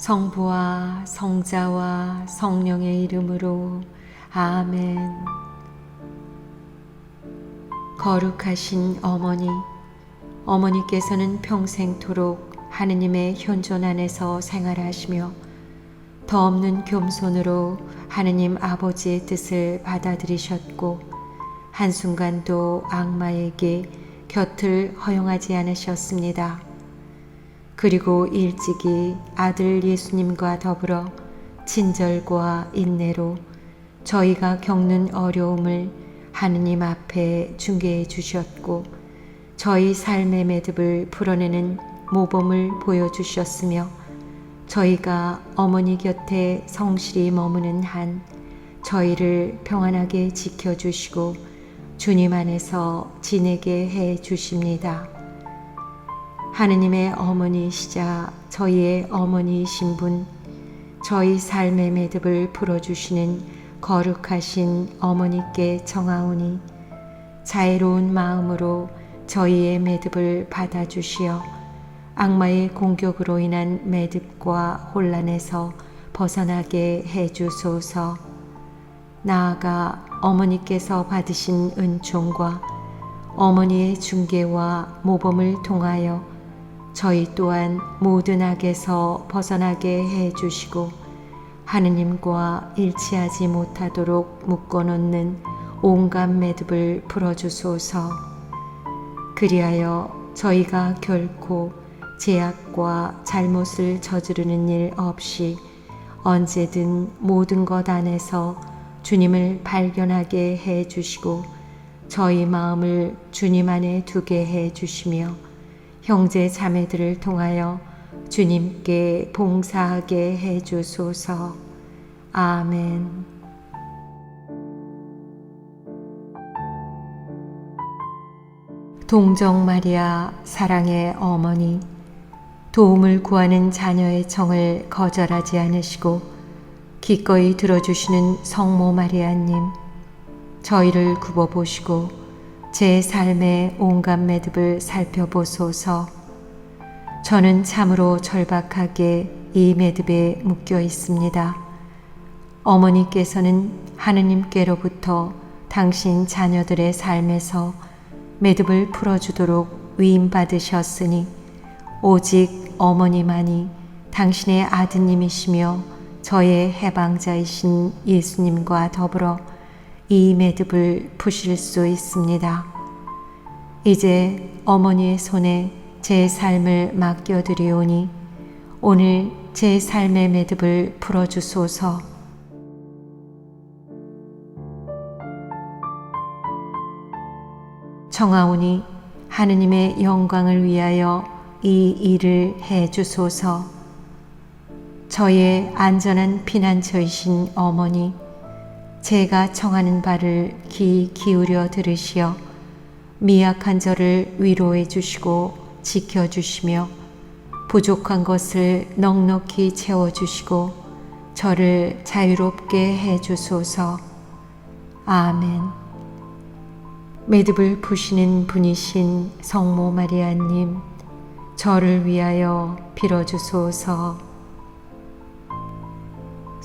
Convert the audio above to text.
성부와 성자와 성령의 이름으로 아멘. 거룩하신 어머니, 어머니께서는 평생토록 하느님의 현존 안에서 생활하시며 더 없는 겸손으로 하느님 아버지의 뜻을 받아들이셨고 한순간도 악마에게 곁을 허용하지 않으셨습니다. 그리고 일찍이 아들 예수님과 더불어 친절과 인내로 저희가 겪는 어려움을 하느님 앞에 중개해 주셨고 저희 삶의 매듭을 풀어내는 모범을 보여주셨으며 저희가 어머니 곁에 성실히 머무는 한 저희를 평안하게 지켜주시고 주님 안에서 지내게 해 주십니다. 하느님의 어머니이시자 저희의 어머니이신 분, 저희 삶의 매듭을 풀어주시는 거룩하신 어머니께 청하오니 자애로운 마음으로 저희의 매듭을 받아주시어 악마의 공격으로 인한 매듭과 혼란에서 벗어나게 해주소서. 나아가 어머니께서 받으신 은총과 어머니의 중계와 모범을 통하여 저희 또한 모든 악에서 벗어나게 해 주시고 하느님과 일치하지 못하도록 묶어놓는 온갖 매듭을 풀어주소서. 그리하여 저희가 결코 제약과 잘못을 저지르는 일 없이 언제든 모든 것 안에서 주님을 발견하게 해 주시고 저희 마음을 주님 안에 두게 해 주시며 형제 자매들을 통하여 주님께 봉사하게 해 주소서. 아멘. 동정 마리아 사랑의 어머니 도움을 구하는 자녀의 청을 거절하지 않으시고 기꺼이 들어주시는 성모 마리아님 저희를 굽어보시고 제 삶의 온갖 매듭을 살펴보소서 저는 참으로 절박하게 이 매듭에 묶여 있습니다. 어머니께서는 하느님께로부터 당신 자녀들의 삶에서 매듭을 풀어주도록 위임받으셨으니 오직 어머니만이 당신의 아드님이시며 저의 해방자이신 예수님과 더불어 이 매듭을 푸실 수 있습니다. 이제 어머니의 손에 제 삶을 맡겨드리오니 오늘 제 삶의 매듭을 풀어주소서. 청하오니 하느님의 영광을 위하여 이 일을 해 주소서. 저의 안전한 피난처이신 어머니, 제가 청하는 바를 귀 기울여 들으시어 미약한 저를 위로해 주시고 지켜 주시며 부족한 것을 넉넉히 채워 주시고 저를 자유롭게 해 주소서. 아멘. 매듭을 푸시는 분이신 성모 마리아님, 저를 위하여 빌어 주소서.